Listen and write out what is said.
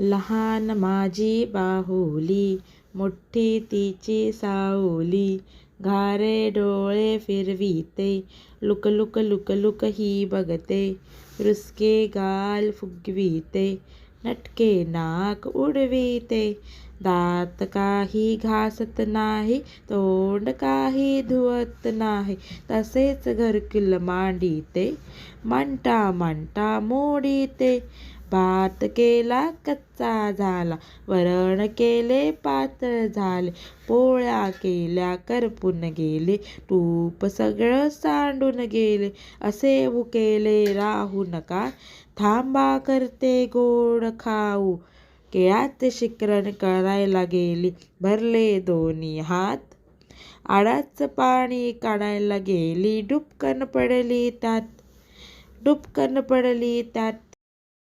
लहान माझी बाहुली मोठी तिची सावली घारे डोळे फिरविते लुक लुक लुक लुक ही बघते रुसके गाल फुगविते नटके नाक उडविते दात काही घासत नाही तोंड काही धुवत नाही. तसेच घरकुल मांडिते मांडता मांडता मोडीते. भात केला कच्चा झाला वरण केले पातळ झाले. पोळ्या केल्या करपून गेले तूप सगळं सांडून गेले. असे भुकेले राहू नका थांबा करते गोड खाऊ. केळात शिकरण करायला गेली भरले दोन्ही हात आडाचं पाणी काढायला गेली डुबकन पडली त्यात डुबकन पडली त्यात